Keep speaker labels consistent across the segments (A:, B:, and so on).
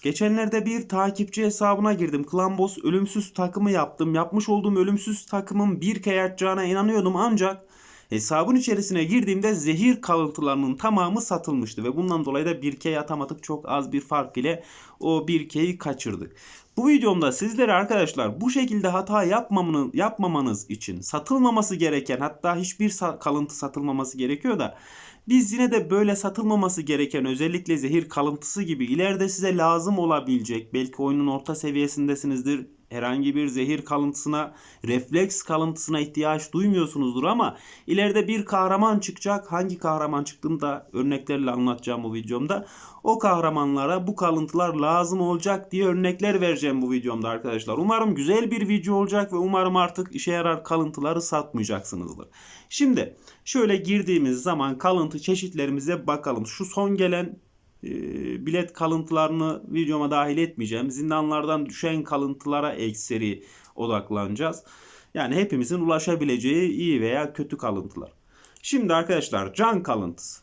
A: Geçenlerde bir takipçi hesabına girdim. Klambos ölümsüz takımı yaptım. Yapmış olduğum ölümsüz takımın bir k yatacağına inanıyordum ancak hesabın içerisine girdiğimde zehir kalıntılarının tamamı satılmıştı ve bundan dolayı da 1K atamadık. Çok az bir fark ile o 1K'yi kaçırdık. Bu videomda sizlere arkadaşlar bu şekilde hata yapmamanız, yapmamanız için satılmaması gereken hatta hiçbir kalıntı satılmaması gerekiyor da biz yine de böyle satılmaması gereken özellikle zehir kalıntısı gibi ileride size lazım olabilecek belki oyunun orta seviyesindesinizdir herhangi bir zehir kalıntısına, refleks kalıntısına ihtiyaç duymuyorsunuzdur ama ileride bir kahraman çıkacak. Hangi kahraman çıktığını da örneklerle anlatacağım bu videomda. O kahramanlara bu kalıntılar lazım olacak diye örnekler vereceğim bu videomda arkadaşlar. Umarım güzel bir video olacak ve umarım artık işe yarar kalıntıları satmayacaksınızdır. Şimdi şöyle girdiğimiz zaman kalıntı çeşitlerimize bakalım. Şu son gelen bilet kalıntılarını videoma dahil etmeyeceğim. Zindanlardan düşen kalıntılara ekseri odaklanacağız. Yani hepimizin ulaşabileceği iyi veya kötü kalıntılar. Şimdi arkadaşlar can kalıntısı.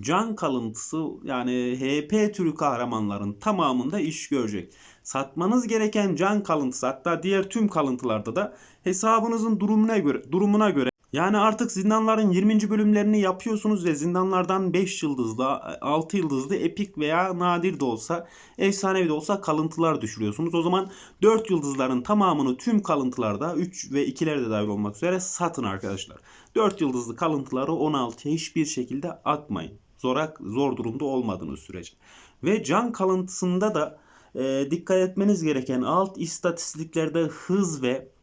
A: Can kalıntısı yani HP türü kahramanların tamamında iş görecek. Satmanız gereken can kalıntısı hatta diğer tüm kalıntılarda da hesabınızın durumuna göre durumuna göre yani artık zindanların 20. bölümlerini yapıyorsunuz ve zindanlardan 5 yıldızlı, 6 yıldızlı, epik veya nadir de olsa, efsanevi de olsa kalıntılar düşürüyorsunuz. O zaman 4 yıldızların tamamını tüm kalıntılarda 3 ve 2'ler de dahil olmak üzere satın arkadaşlar. 4 yıldızlı kalıntıları 16'ya hiçbir şekilde atmayın. Zora, zor durumda olmadığınız sürece. Ve can kalıntısında da e, dikkat etmeniz gereken alt istatistiklerde hız ve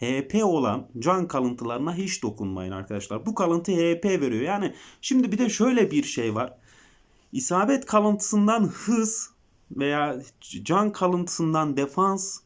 A: HP olan can kalıntılarına hiç dokunmayın arkadaşlar. Bu kalıntı HP veriyor. Yani şimdi bir de şöyle bir şey var. İsabet kalıntısından hız veya can kalıntısından defans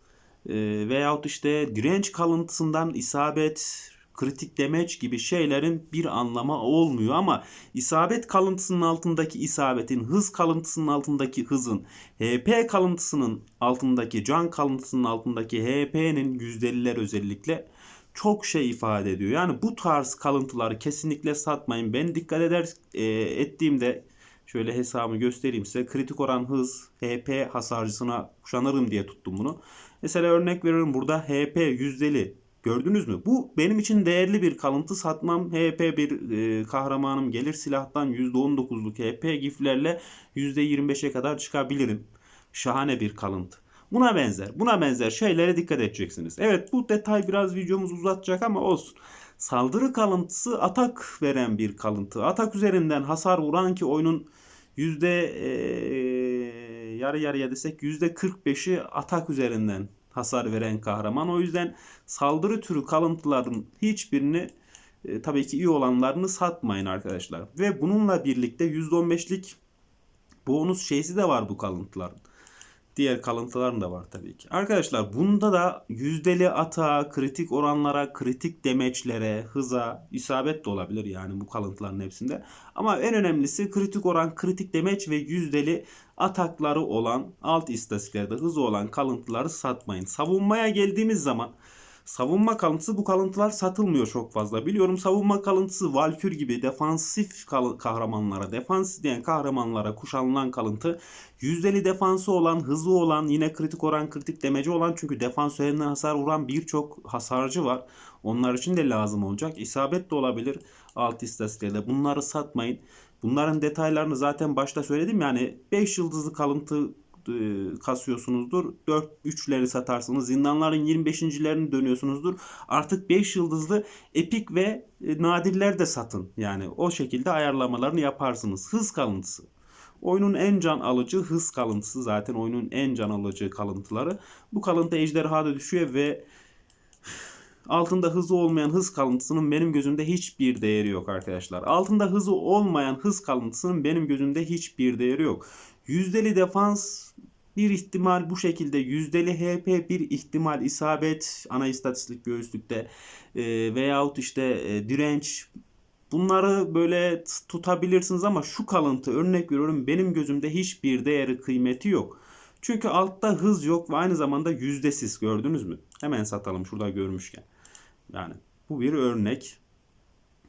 A: e, veyahut işte direnç kalıntısından isabet, kritik demeç gibi şeylerin bir anlamı olmuyor ama isabet kalıntısının altındaki isabetin, hız kalıntısının altındaki hızın, HP kalıntısının altındaki, can kalıntısının altındaki HP'nin yüzdeliler özellikle çok şey ifade ediyor. Yani bu tarz kalıntıları kesinlikle satmayın. Ben dikkat eder e, ettiğimde şöyle hesabımı göstereyim size. Kritik oran hız HP hasarcısına kuşanırım diye tuttum bunu. Mesela örnek veriyorum burada HP yüzdeli Gördünüz mü? Bu benim için değerli bir kalıntı. Satmam HP bir e, kahramanım gelir silahtan %19'luk HP giflerle %25'e kadar çıkabilirim. Şahane bir kalıntı. Buna benzer. Buna benzer şeylere dikkat edeceksiniz. Evet bu detay biraz videomuzu uzatacak ama olsun. Saldırı kalıntısı atak veren bir kalıntı. Atak üzerinden hasar vuran ki oyunun yüzde e, yarı yarıya desek yüzde 45'i atak üzerinden hasar veren kahraman. O yüzden saldırı türü kalıntıların hiçbirini e, tabii ki iyi olanlarını satmayın arkadaşlar. Ve bununla birlikte %15'lik bonus şeysi de var bu kalıntıların. Diğer kalıntıların da var tabii ki. Arkadaşlar bunda da yüzdeli atağa, kritik oranlara, kritik demeçlere, hıza, isabet de olabilir yani bu kalıntıların hepsinde. Ama en önemlisi kritik oran, kritik demeç ve yüzdeli atakları olan, alt istatistiklerde hızı olan kalıntıları satmayın. Savunmaya geldiğimiz zaman Savunma kalıntısı bu kalıntılar satılmıyor çok fazla. Biliyorum savunma kalıntısı Valkür gibi defansif kahramanlara, defans diyen kahramanlara kuşanılan kalıntı yüzdeli defansı olan, hızı olan, yine kritik oran, kritik demeci olan çünkü defans üzerinden hasar vuran birçok hasarcı var. Onlar için de lazım olacak. İsabet de olabilir alt istatistiklerde. Bunları satmayın. Bunların detaylarını zaten başta söyledim yani 5 yıldızlı kalıntı kasıyorsunuzdur. 4 3'leri satarsınız. Zindanların 25.lerini dönüyorsunuzdur. Artık 5 yıldızlı epik ve e, nadirler de satın. Yani o şekilde ayarlamalarını yaparsınız. Hız kalıntısı. Oyunun en can alıcı hız kalıntısı zaten oyunun en can alıcı kalıntıları. Bu kalıntı ejderhada düşüyor ve altında hızı olmayan hız kalıntısının benim gözümde hiçbir değeri yok arkadaşlar. Altında hızı olmayan hız kalıntısının benim gözümde hiçbir değeri yok. Yüzdeli defans bir ihtimal bu şekilde yüzdeli HP bir ihtimal isabet ana istatistik göğüslükte e, veyahut işte e, direnç bunları böyle tutabilirsiniz ama şu kalıntı örnek veriyorum benim gözümde hiçbir değeri kıymeti yok. Çünkü altta hız yok ve aynı zamanda yüzdesiz gördünüz mü? Hemen satalım şurada görmüşken. Yani bu bir örnek.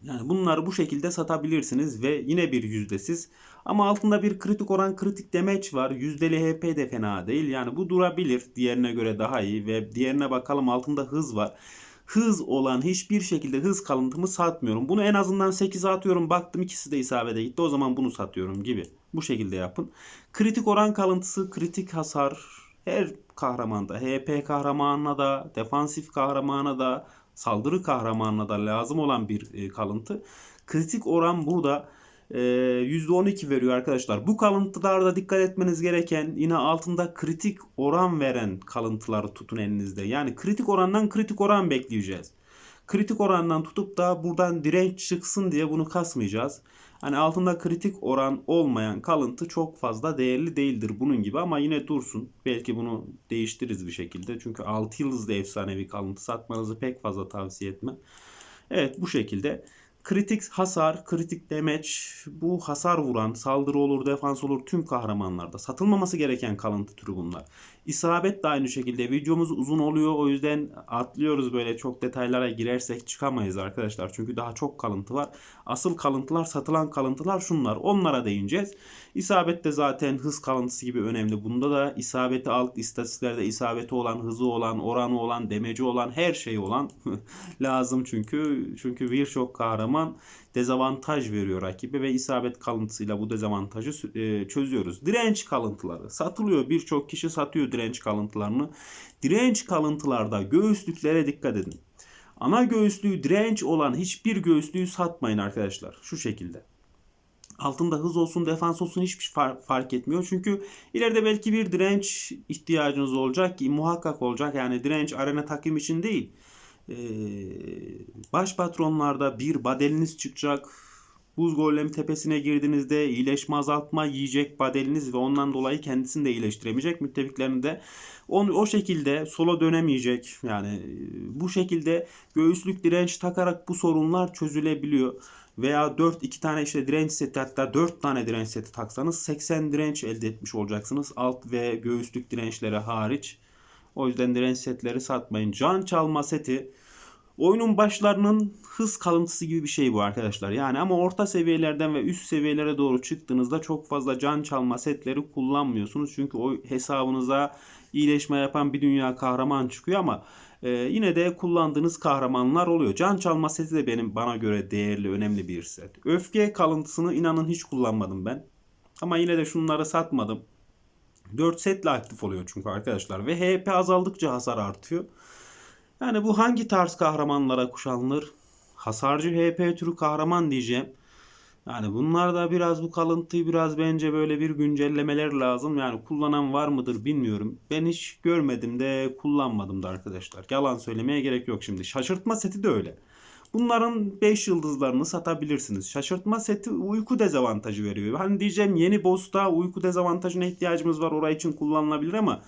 A: Yani bunları bu şekilde satabilirsiniz ve yine bir yüzdesiz. Ama altında bir kritik oran kritik demeç var. Yüzdeli HP de fena değil. Yani bu durabilir. Diğerine göre daha iyi ve diğerine bakalım altında hız var. Hız olan hiçbir şekilde hız kalıntımı satmıyorum. Bunu en azından 8'e atıyorum. Baktım ikisi de isabete gitti. O zaman bunu satıyorum gibi. Bu şekilde yapın. Kritik oran kalıntısı, kritik hasar her kahramanda, HP kahramanına da, defansif kahramana da, saldırı kahramanına da lazım olan bir e, kalıntı. Kritik oran burada %12 veriyor arkadaşlar. Bu kalıntılarda dikkat etmeniz gereken yine altında kritik oran veren kalıntıları tutun elinizde. Yani kritik orandan kritik oran bekleyeceğiz. Kritik orandan tutup da buradan direnç çıksın diye bunu kasmayacağız. Hani altında kritik oran olmayan kalıntı çok fazla değerli değildir bunun gibi ama yine dursun. Belki bunu değiştiririz bir şekilde. Çünkü 6 yıldızlı efsanevi kalıntı satmanızı pek fazla tavsiye etmem. Evet bu şekilde. Kritik hasar, kritik demeç, bu hasar vuran, saldırı olur, defans olur tüm kahramanlarda. Satılmaması gereken kalıntı türü bunlar. İsabet de aynı şekilde. Videomuz uzun oluyor o yüzden atlıyoruz böyle çok detaylara girersek çıkamayız arkadaşlar. Çünkü daha çok kalıntı var. Asıl kalıntılar, satılan kalıntılar şunlar. Onlara değineceğiz. İsabet de zaten hız kalıntısı gibi önemli. Bunda da isabeti alt istatistiklerde isabeti olan, hızı olan, oranı olan, demeci olan, her şey olan lazım çünkü. Çünkü birçok kahraman dezavantaj veriyor rakibe ve isabet kalıntısıyla bu dezavantajı e, çözüyoruz. Direnç kalıntıları satılıyor. Birçok kişi satıyor direnç kalıntılarını. Direnç kalıntılarda göğüslüklere dikkat edin. Ana göğüslüğü direnç olan hiçbir göğüslüğü satmayın arkadaşlar. Şu şekilde. Altında hız olsun, defans olsun hiçbir far- fark etmiyor. Çünkü ileride belki bir direnç ihtiyacınız olacak ki muhakkak olacak. Yani direnç arena takım için değil. Ee, baş patronlarda bir badeliniz çıkacak. Buz golem tepesine girdiğinizde iyileşme azaltma yiyecek badeliniz ve ondan dolayı kendisini de iyileştiremeyecek. Müttefiklerini de o, o şekilde sola dönemeyecek. Yani e, bu şekilde göğüslük direnç takarak bu sorunlar çözülebiliyor. Veya 4 2 tane işte direnç seti hatta 4 tane direnç seti taksanız 80 direnç elde etmiş olacaksınız. Alt ve göğüslük dirençleri hariç. O yüzden direnç setleri satmayın. Can çalma seti oyunun başlarının hız kalıntısı gibi bir şey bu arkadaşlar. Yani ama orta seviyelerden ve üst seviyelere doğru çıktığınızda çok fazla can çalma setleri kullanmıyorsunuz. Çünkü o hesabınıza iyileşme yapan bir dünya kahraman çıkıyor ama e, yine de kullandığınız kahramanlar oluyor. Can çalma seti de benim bana göre değerli, önemli bir set. Öfke kalıntısını inanın hiç kullanmadım ben. Ama yine de şunları satmadım. 4 setle aktif oluyor çünkü arkadaşlar ve HP azaldıkça hasar artıyor. Yani bu hangi tarz kahramanlara kuşanılır? Hasarcı HP türü kahraman diyeceğim. Yani bunlar da biraz bu kalıntıyı biraz bence böyle bir güncellemeler lazım. Yani kullanan var mıdır bilmiyorum. Ben hiç görmedim de kullanmadım da arkadaşlar. Yalan söylemeye gerek yok şimdi. Şaşırtma seti de öyle. Bunların 5 yıldızlarını satabilirsiniz. Şaşırtma seti uyku dezavantajı veriyor. Hani diyeceğim yeni boss'ta uyku dezavantajına ihtiyacımız var. Oraya için kullanılabilir ama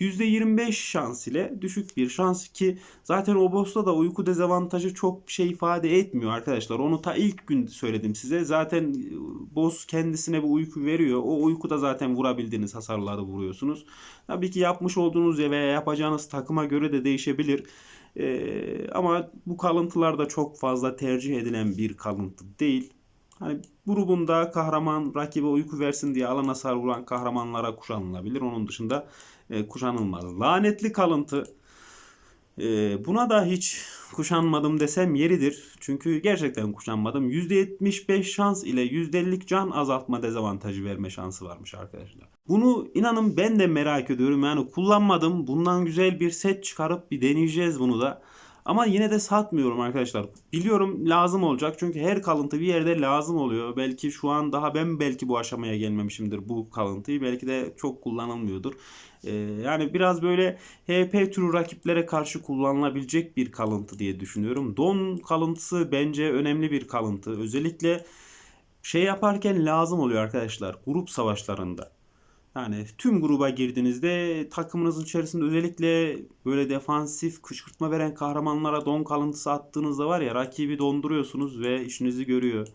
A: %25 şans ile düşük bir şans ki zaten o boss'ta da uyku dezavantajı çok bir şey ifade etmiyor arkadaşlar. Onu ta ilk gün söyledim size. Zaten e, boss kendisine bir uyku veriyor. O uykuda zaten vurabildiğiniz hasarları vuruyorsunuz. Tabii ki yapmış olduğunuz veya yapacağınız takıma göre de değişebilir. Ee, ama bu kalıntılar da çok fazla tercih edilen bir kalıntı değil. Hani grubunda kahraman rakibe uyku versin diye alan hasar vuran kahramanlara kuşanılabilir. Onun dışında e, kuşanılmaz. Lanetli kalıntı e, buna da hiç kuşanmadım desem yeridir. Çünkü gerçekten kuşanmadım. %75 şans ile %50'lik can azaltma dezavantajı verme şansı varmış arkadaşlar. Bunu inanın ben de merak ediyorum. Yani kullanmadım. Bundan güzel bir set çıkarıp bir deneyeceğiz bunu da. Ama yine de satmıyorum arkadaşlar. Biliyorum lazım olacak çünkü her kalıntı bir yerde lazım oluyor. Belki şu an daha ben belki bu aşamaya gelmemişimdir bu kalıntıyı. Belki de çok kullanılmıyordur. Ee, yani biraz böyle HP türü rakiplere karşı kullanılabilecek bir kalıntı diye düşünüyorum. Don kalıntısı bence önemli bir kalıntı. Özellikle şey yaparken lazım oluyor arkadaşlar grup savaşlarında. Yani tüm gruba girdiğinizde takımınızın içerisinde özellikle böyle defansif kışkırtma veren kahramanlara don kalıntısı attığınızda var ya rakibi donduruyorsunuz ve işinizi görüyor.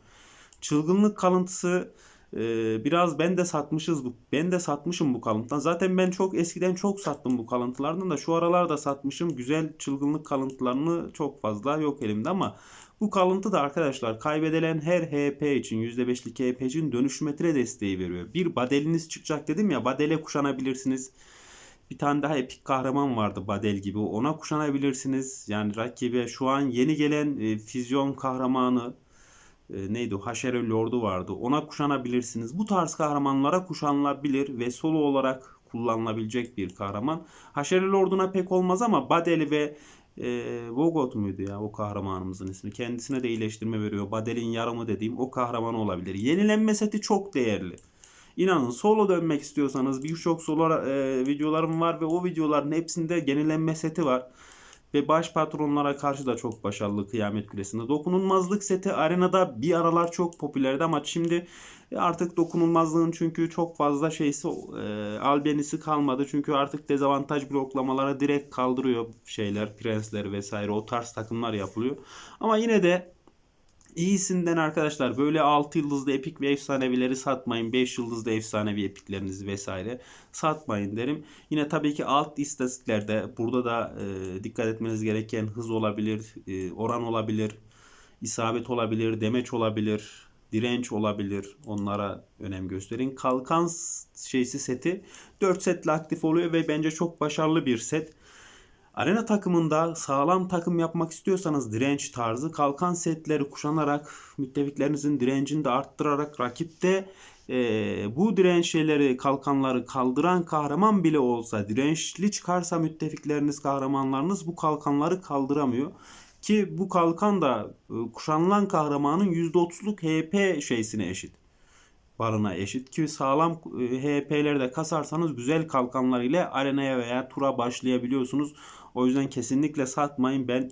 A: Çılgınlık kalıntısı e, biraz ben de satmışız bu. Ben de satmışım bu kalıntıdan. Zaten ben çok eskiden çok sattım bu kalıntılardan da şu aralarda satmışım. Güzel çılgınlık kalıntılarını çok fazla yok elimde ama Bu kalıntı da arkadaşlar kaybedilen her HP için %5'lik HP için dönüşmetre desteği veriyor. Bir badeliniz çıkacak dedim ya badele kuşanabilirsiniz. Bir tane daha epik kahraman vardı Badel gibi. Ona kuşanabilirsiniz. Yani rakibe şu an yeni gelen e, füzyon kahramanı e, neydi? Haşere Lord'u vardı. Ona kuşanabilirsiniz. Bu tarz kahramanlara kuşanılabilir ve solo olarak kullanılabilecek bir kahraman. Haşere Lord'una pek olmaz ama Badel ve e, Vogot muydu ya o kahramanımızın ismi? Kendisine de iyileştirme veriyor. Badel'in yarımı dediğim o kahraman olabilir. Yenilenme seti çok değerli. İnanın solo dönmek istiyorsanız birçok solo e, videolarım var ve o videoların hepsinde yenilenme seti var. Ve baş patronlara karşı da çok başarılı Kıyamet Kulesi'nde. Dokunulmazlık seti arenada bir aralar çok popülerdi ama şimdi artık dokunulmazlığın çünkü çok fazla şeysi e, albenisi kalmadı. Çünkü artık dezavantaj bloklamalara direkt kaldırıyor şeyler, prensler vesaire o tarz takımlar yapılıyor. Ama yine de İyisinden arkadaşlar böyle 6 yıldızlı epik ve efsanevileri satmayın. 5 yıldızlı efsanevi epiklerinizi vesaire satmayın derim. Yine tabii ki alt istatistiklerde burada da e, dikkat etmeniz gereken hız olabilir, e, oran olabilir, isabet olabilir, demeç olabilir, direnç olabilir. Onlara önem gösterin. Kalkan şeysi seti 4 setle aktif oluyor ve bence çok başarılı bir set. Arena takımında sağlam takım yapmak istiyorsanız direnç tarzı kalkan setleri kuşanarak müttefiklerinizin direncini de arttırarak rakipte e, bu dirençleri kalkanları kaldıran kahraman bile olsa dirençli çıkarsa müttefikleriniz kahramanlarınız bu kalkanları kaldıramıyor. Ki bu kalkan da e, kuşanılan kahramanın %30'luk HP şeysine eşit barına eşit ki sağlam e, HP'leri de kasarsanız güzel kalkanlar ile arenaya veya tura başlayabiliyorsunuz. O yüzden kesinlikle satmayın. Ben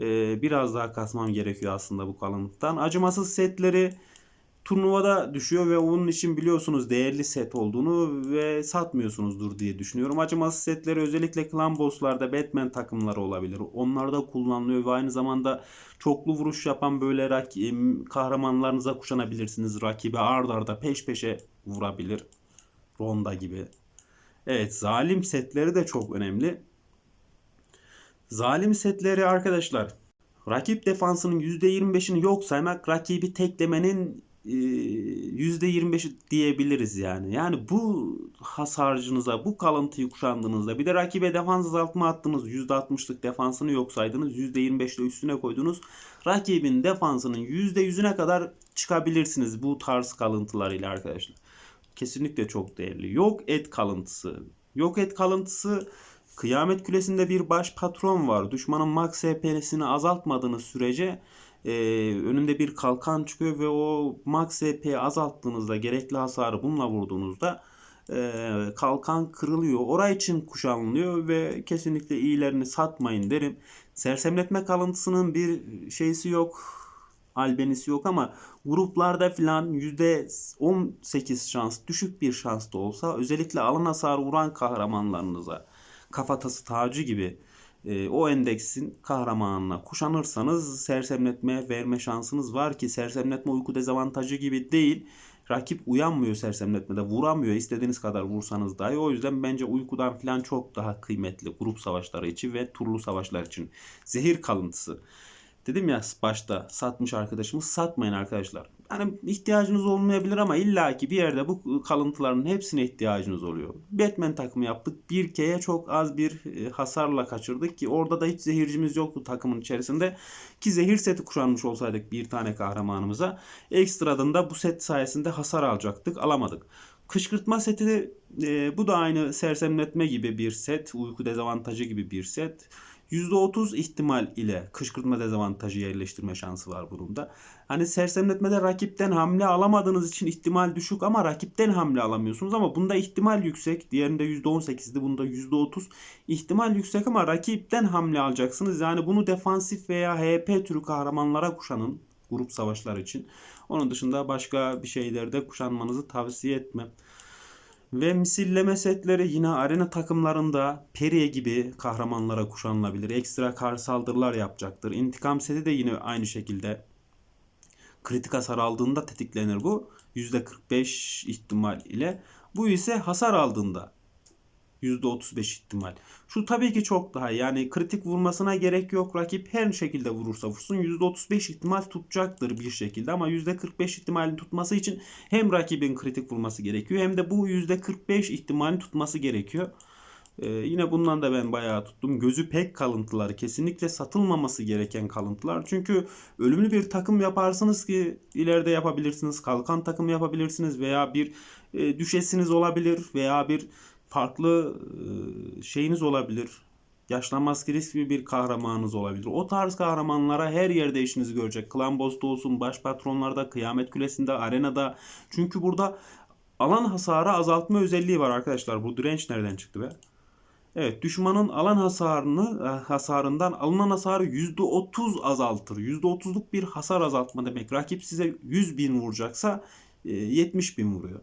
A: e, biraz daha kasmam gerekiyor aslında bu kalınlıktan. Acımasız setleri turnuvada düşüyor ve onun için biliyorsunuz değerli set olduğunu ve satmıyorsunuzdur diye düşünüyorum. Acımasız setleri özellikle klan bosslarda Batman takımları olabilir. Onlarda kullanılıyor ve aynı zamanda çoklu vuruş yapan böyle rak- kahramanlarınıza kuşanabilirsiniz. Rakibe ard arda peş peşe vurabilir. Ronda gibi. Evet zalim setleri de çok önemli. Zalim setleri arkadaşlar rakip defansının %25'ini yok saymak rakibi teklemenin %25 diyebiliriz yani. Yani bu hasarcınıza, bu kalıntıyı kuşandığınızda bir de rakibe defans azaltma attınız. %60'lık defansını yok saydınız. %25'le üstüne koydunuz. Rakibin defansının %100'üne kadar çıkabilirsiniz bu tarz kalıntılarıyla arkadaşlar. Kesinlikle çok değerli. Yok et kalıntısı. Yok et kalıntısı Kıyamet Kulesi'nde bir baş patron var. Düşmanın max HP'sini azaltmadığınız sürece e, önünde bir kalkan çıkıyor ve o max HP azalttığınızda gerekli hasarı bununla vurduğunuzda e, kalkan kırılıyor. Oray için kuşanılıyor ve kesinlikle iyilerini satmayın derim. Sersemletme kalıntısının bir şeysi yok. Albenisi yok ama gruplarda filan %18 şans düşük bir şans da olsa özellikle alan hasarı vuran kahramanlarınıza kafatası tacı gibi e, o endeksin kahramanına kuşanırsanız sersemletme verme şansınız var ki sersemletme uyku dezavantajı gibi değil. Rakip uyanmıyor sersemletmede vuramıyor istediğiniz kadar vursanız dahi o yüzden bence uykudan falan çok daha kıymetli grup savaşları için ve turlu savaşlar için. Zehir kalıntısı. Dedim ya başta satmış arkadaşımız satmayın arkadaşlar. Yani ihtiyacınız olmayabilir ama illaki bir yerde bu kalıntıların hepsine ihtiyacınız oluyor. Batman takımı yaptık. Bir keye çok az bir e, hasarla kaçırdık ki orada da hiç zehircimiz yoktu takımın içerisinde. Ki zehir seti kuşanmış olsaydık bir tane kahramanımıza ekstradan da bu set sayesinde hasar alacaktık. Alamadık. Kışkırtma seti e, bu da aynı sersemletme gibi bir set. Uyku dezavantajı gibi bir set. %30 ihtimal ile kışkırtma dezavantajı yerleştirme şansı var bunun Hani sersemletmede rakipten hamle alamadığınız için ihtimal düşük ama rakipten hamle alamıyorsunuz ama bunda ihtimal yüksek. Diğerinde %18'di bunda %30 ihtimal yüksek ama rakipten hamle alacaksınız. Yani bunu defansif veya HP türü kahramanlara kuşanın grup savaşlar için. Onun dışında başka bir şeylerde kuşanmanızı tavsiye etmem. Ve misilleme setleri yine arena takımlarında Periye gibi kahramanlara kuşanılabilir. Ekstra kar saldırılar yapacaktır. İntikam seti de yine aynı şekilde kritik hasar aldığında tetiklenir bu. %45 ihtimal ile. Bu ise hasar aldığında %35 ihtimal. Şu tabii ki çok daha. Yani kritik vurmasına gerek yok. Rakip her şekilde vurursa vursun %35 ihtimal tutacaktır bir şekilde ama %45 ihtimalini tutması için hem rakibin kritik vurması gerekiyor hem de bu %45 ihtimalini tutması gerekiyor. Ee, yine bundan da ben bayağı tuttum. Gözü pek kalıntılar. Kesinlikle satılmaması gereken kalıntılar. Çünkü ölümlü bir takım yaparsınız ki ileride yapabilirsiniz. Kalkan takımı yapabilirsiniz veya bir e, düşesiniz olabilir veya bir farklı şeyiniz olabilir. Yaşlanmaz kriz gibi bir kahramanınız olabilir. O tarz kahramanlara her yerde işinizi görecek. Klan boss'ta olsun, baş patronlarda, kıyamet kulesinde, arenada. Çünkü burada alan hasarı azaltma özelliği var arkadaşlar. Bu direnç nereden çıktı be? Evet, düşmanın alan hasarını e, hasarından alınan hasarı %30 azaltır. %30'luk bir hasar azaltma demek. Rakip size 100 bin vuracaksa e, 70 bin vuruyor.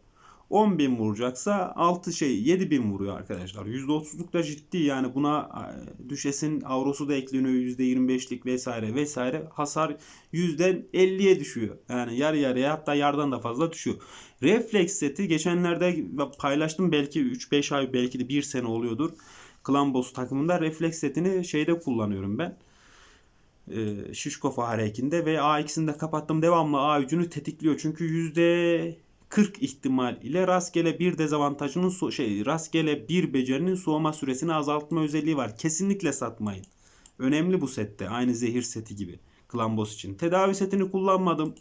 A: 10 bin vuracaksa 6 şey 7 bin vuruyor arkadaşlar. %30'luk da ciddi yani buna e, düşesin avrosu da ekleniyor %25'lik vesaire vesaire hasar %50'ye düşüyor. Yani yarı yarıya hatta yardan da fazla düşüyor. Reflex seti geçenlerde paylaştım belki 3-5 ay belki de 1 sene oluyordur. Boss takımında refleks setini şeyde kullanıyorum ben. Ee, Şişko farekinde ve A2'sini de kapattım. Devamlı A gücünü tetikliyor. Çünkü yüzde 40 ihtimal ile rastgele bir dezavantajının şey rastgele bir becerinin soğuma süresini azaltma özelliği var. Kesinlikle satmayın. Önemli bu sette. Aynı zehir seti gibi. Clan Boss için. Tedavi setini kullanmadım.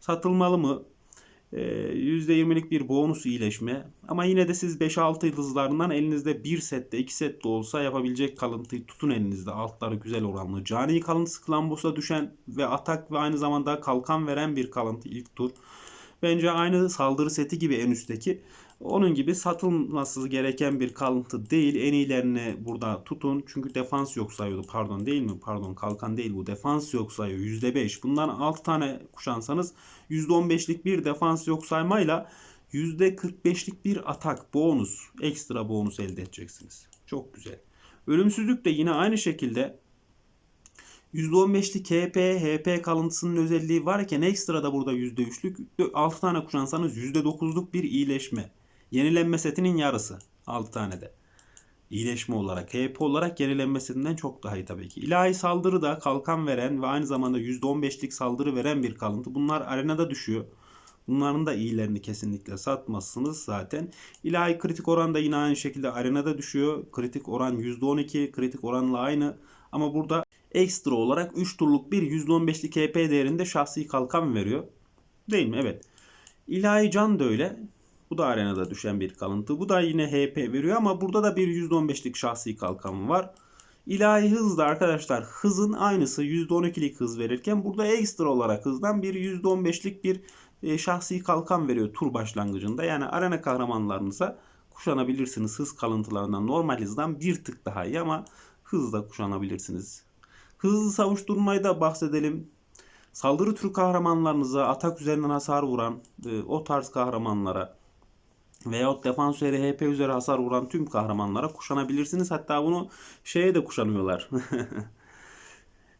A: Satılmalı mı? Ee, %20'lik bir bonus iyileşme. Ama yine de siz 5-6 yıldızlarından elinizde bir sette 2 sette olsa yapabilecek kalıntıyı tutun elinizde. Altları güzel oranlı. Cani kalıntısı Klambos'a düşen ve atak ve aynı zamanda kalkan veren bir kalıntı ilk tur. Bence aynı saldırı seti gibi en üstteki. Onun gibi satılması gereken bir kalıntı değil. En iyilerini burada tutun. Çünkü defans yok sayıyordu. Pardon değil mi? Pardon kalkan değil bu. Defans yok sayıyor. %5. Bundan 6 tane kuşansanız %15'lik bir defans yok saymayla %45'lik bir atak bonus. Ekstra bonus elde edeceksiniz. Çok güzel. Ölümsüzlük de yine aynı şekilde %15'lik HP, HP kalıntısının özelliği varken ekstra da burada %3'lük 6 tane kuşansanız %9'luk bir iyileşme. Yenilenme setinin yarısı 6 tane de. İyileşme olarak, HP olarak yenilenme setinden çok daha iyi tabii ki. İlahi saldırı da kalkan veren ve aynı zamanda %15'lik saldırı veren bir kalıntı. Bunlar arenada düşüyor. Bunların da iyilerini kesinlikle satmazsınız zaten. İlahi kritik oran da yine aynı şekilde arenada düşüyor. Kritik oran %12, kritik oranla aynı. Ama burada ekstra olarak 3 turluk bir %15'lik HP değerinde şahsi kalkan veriyor. Değil mi? Evet. İlahi can da öyle. Bu da arenada düşen bir kalıntı. Bu da yine HP veriyor ama burada da bir %15'lik şahsi kalkan var. İlahi hız da arkadaşlar hızın aynısı %12'lik hız verirken burada ekstra olarak hızdan bir %15'lik bir e, şahsi kalkan veriyor tur başlangıcında. Yani arena kahramanlarınıza kuşanabilirsiniz hız kalıntılarından normal hızdan bir tık daha iyi ama hızla kuşanabilirsiniz. Hızlı savuşturmayı da bahsedelim. Saldırı türü kahramanlarınıza atak üzerinden hasar vuran e, o tarz kahramanlara veyahut defans üzeri HP üzeri hasar vuran tüm kahramanlara kuşanabilirsiniz. Hatta bunu şeye de kuşanıyorlar.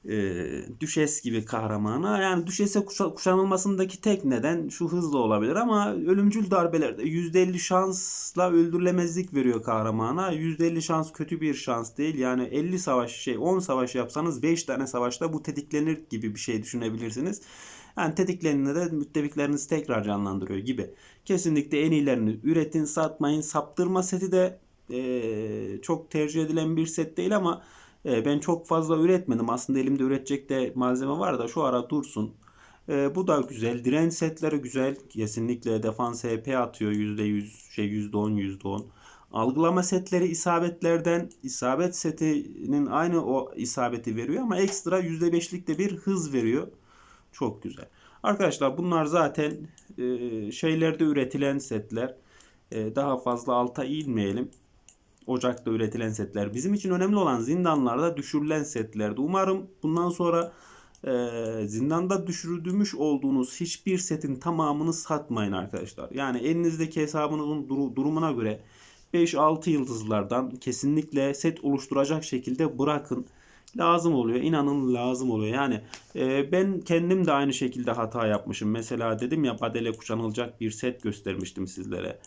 A: e, düşes gibi kahramana. Yani düşese kuşa- kuşanılmasındaki tek neden şu hızlı olabilir ama ölümcül darbelerde %50 şansla öldürülemezlik veriyor kahramana. %50 şans kötü bir şans değil. Yani 50 savaş şey 10 savaş yapsanız 5 tane savaşta bu tetiklenir gibi bir şey düşünebilirsiniz. Yani tetiklendiğinde de müttefiklerinizi tekrar canlandırıyor gibi. Kesinlikle en iyilerini üretin, satmayın. Saptırma seti de eee, çok tercih edilen bir set değil ama e, ben çok fazla üretmedim. Aslında elimde üretecek de malzeme var da şu ara dursun. E, bu da güzel. Direnç setleri güzel. Kesinlikle defans HP atıyor. %100, şey %10, %10. Algılama setleri isabetlerden isabet setinin aynı o isabeti veriyor ama ekstra %5'lik de bir hız veriyor. Çok güzel. Arkadaşlar bunlar zaten e, şeylerde üretilen setler. E, daha fazla alta inmeyelim. Ocak'ta üretilen setler. Bizim için önemli olan zindanlarda düşürülen setlerdi. Umarım bundan sonra e, zindanda düşürülmüş olduğunuz hiçbir setin tamamını satmayın arkadaşlar. Yani elinizdeki hesabınızın duru- durumuna göre 5-6 yıldızlardan kesinlikle set oluşturacak şekilde bırakın. Lazım oluyor. İnanın lazım oluyor. Yani e, ben kendim de aynı şekilde hata yapmışım. Mesela dedim ya Badele kuşanılacak bir set göstermiştim sizlere.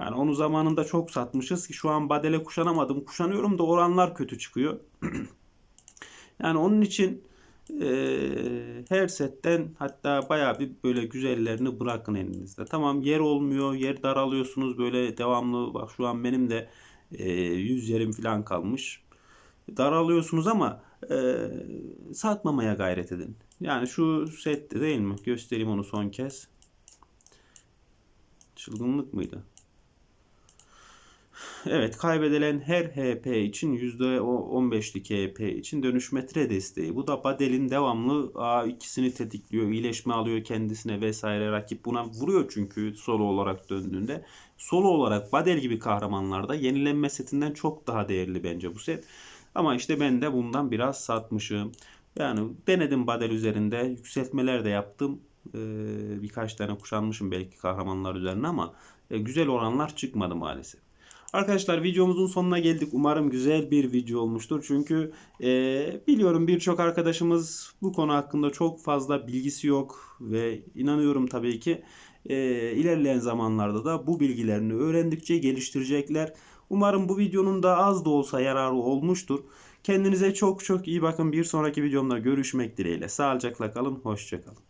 A: Yani onu zamanında çok satmışız ki şu an badele kuşanamadım. Kuşanıyorum da oranlar kötü çıkıyor. yani onun için eee, her setten hatta bayağı bir böyle güzellerini bırakın elinizde. Tamam yer olmuyor, yer daralıyorsunuz böyle devamlı. Bak şu an benim de eee 100 yerim falan kalmış. Daralıyorsunuz ama eee, satmamaya gayret edin. Yani şu sette değil mi? Göstereyim onu son kez. Çılgınlık mıydı? Evet, kaybedilen her HP için %15'lik HP için dönüş metre desteği. Bu da Badel'in devamlı ikisini tetikliyor, iyileşme alıyor kendisine vesaire. Rakip buna vuruyor çünkü solo olarak döndüğünde. Solo olarak Badel gibi kahramanlarda yenilenme setinden çok daha değerli bence bu set. Ama işte ben de bundan biraz satmışım. Yani denedim Badel üzerinde, yükseltmeler de yaptım. Ee, birkaç tane kuşanmışım belki kahramanlar üzerine ama e, güzel oranlar çıkmadı maalesef. Arkadaşlar videomuzun sonuna geldik. Umarım güzel bir video olmuştur. Çünkü e, biliyorum birçok arkadaşımız bu konu hakkında çok fazla bilgisi yok ve inanıyorum tabii ki e, ilerleyen zamanlarda da bu bilgilerini öğrendikçe geliştirecekler. Umarım bu videonun da az da olsa yararı olmuştur. Kendinize çok çok iyi bakın. Bir sonraki videomda görüşmek dileğiyle. Sağlıcakla kalın. Hoşçakalın.